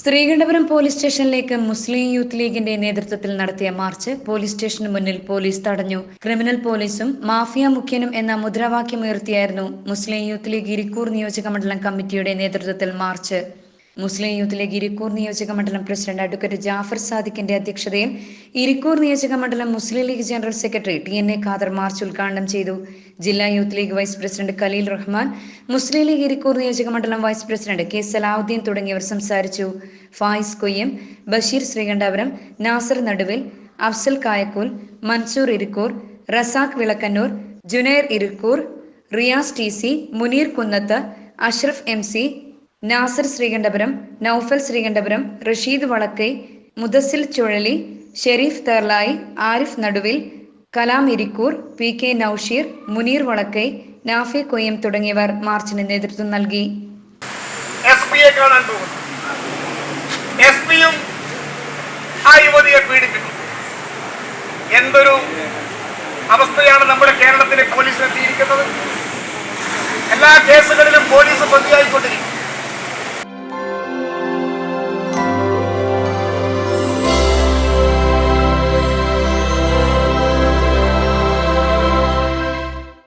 Sreekandapuram police സ്റ്റേഷനിലേക്ക് മുസ്ലിം youth ലീഗിന്റെ നേതൃത്വത്തിൽ നടത്തിയ മാർച്ച് പോലീസ് സ്റ്റേഷന് മുന്നിൽ പോലീസ് തടഞ്ഞു. ക്രിമിനൽ പോലീസും മാഫിയ മുഖ്യനും എന്ന മുദ്രാവാക്യം ഉയർത്തിയായിരുന്നു മുസ്ലിം യൂത്ത് ലീഗ് ഇരിക്കൂർ നിയോജക മണ്ഡലം കമ്മിറ്റിയുടെ നേതൃത്വത്തിൽ march. Muslim youth league Irikkur നിയോജക മണ്ഡലം പ്രസിഡന്റ് അഡ്വക്കേറ്റ് ജാഫർ സാദിഖിന്റെ അധ്യക്ഷതയിൽ ഇരിക്കൂർ നിയോജക മണ്ഡലം Muslim league general secretary T N A Khader march ഉദ്ഘാടനം ചെയ്തു. ജില്ലാ youth league vice president Khalil Rahman Muslim league Irikkur നിയോജക മണ്ഡലം വൈസ് പ്രസിഡന്റ് കെ സലാഹുദ്ദീൻ തുടങ്ങിയവർ സംസാരിച്ചു. Fayis Koyyam Basheer Sreekandapuram Nasar Naduvil Afsal Kayakkool Mansoor Irikkur Razak Vilakkannur Junair Irikkur Riyas T C Muneer Kunnath Ashraf M C Nasar Sreekandapuram Noufal Sreekandapuram Rasheed Valakkai Mudassil Chuzhali Shareef Therlayi Arif Naduvil Kalam Irikkur P K Nousheer Muneer Valakkai Nafi Koyyam തുടങ്ങിയവർ മാർച്ചിന് നേതൃത്വം നൽകി. എന്തൊരു അവസ്ഥയാണ് നമ്മുടെ കേരളത്തിലെ police എത്തിയിരിക്കുന്നത് എല്ലാ കേസുകളിലും